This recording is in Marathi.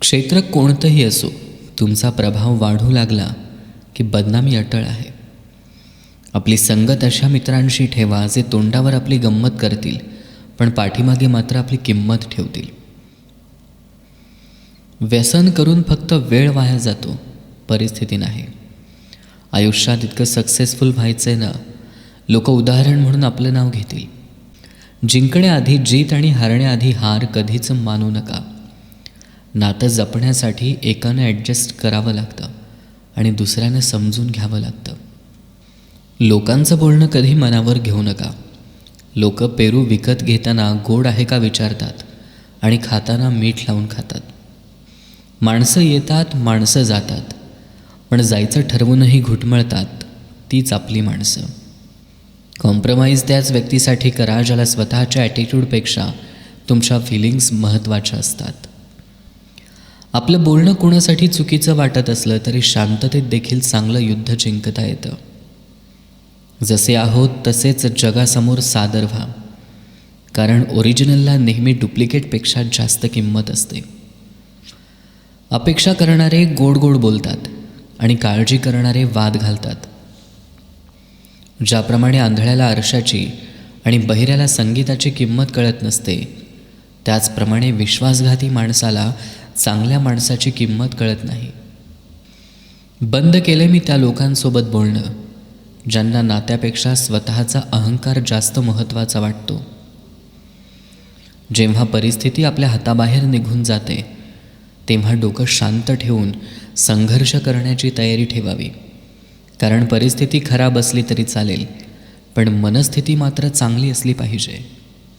क्षेत्र कोणतंही असो तुमचा प्रभाव वाढू लागला की बदनामी अटळ आहे. आपली संगत अशा मित्रांशी ठेवा जे तोंडावर आपली गंमत करतील पण पाठीमागे मात्र आपली किंमत ठेवतील. व्यसन करून फक्त वेळ वाया जातो परिस्थिती नाही. आयुष्यात इतकं सक्सेसफुल व्हायचं आहे ना लोक उदाहरण म्हणून आपलं नाव घेतील. जिंकण्याआधी जीत आणि हारण्याआधी हार कधीच मानू नका. नातं जपण्यासाठी एकानं ॲडजस्ट करावं लागतं आणि दुसऱ्यानं समजून घ्यावं लागतं. लोकांचं बोलणं कधी मनावर घेऊ नका. लोक पेरू विकत घेताना गोड आहे का विचारतात आणि खाताना मीठ लावून खातात. माणसं येतात माणसं जातात. पण जायचं ठरवूनही घुटमळतात तीच आपली माणसं. कॉम्प्रमाइज त्याच व्यक्तीसाठी करा ज्याला स्वतःच्या ॲटिट्यूडपेक्षा तुमच्या फिलिंग्स महत्त्वाच्या असतात. आपलं बोलणं कोणासाठी चुकीचं वाटत असलं तरी शांततेत देखील चांगलं युद्ध जिंकता येतं. जसे आहोत तसेच जगासमोर सादर व्हा. कारण ओरिजिनलला नेहमी डुप्लिकेटपेक्षा जास्त किंमत असते. अपेक्षा करणारे गोड गोड बोलतात आणि काळजी करणारे वाद घालतात. ज्याप्रमाणे आंधळ्याला आरशाची आणि बहिऱ्याला संगीताची किंमत कळत नसते त्याचप्रमाणे विश्वासघाती माणसाला चांगल्या माणसाची किंमत कळत नाही. बंद केले मी त्या लोकांसोबत बोलणं ज्यांना नात्यापेक्षा स्वतःचा अहंकार जास्त महत्त्वाचा वाटतो. जेव्हा परिस्थिती आपल्या हाताबाहेर निघून जाते तेव्हा डोकं शांत ठेवून संघर्ष करण्याची तयारी ठेवावी. कारण परिस्थिती खराब असली तरी चालेल पण मनस्थिती मात्र चांगली असली पाहिजे.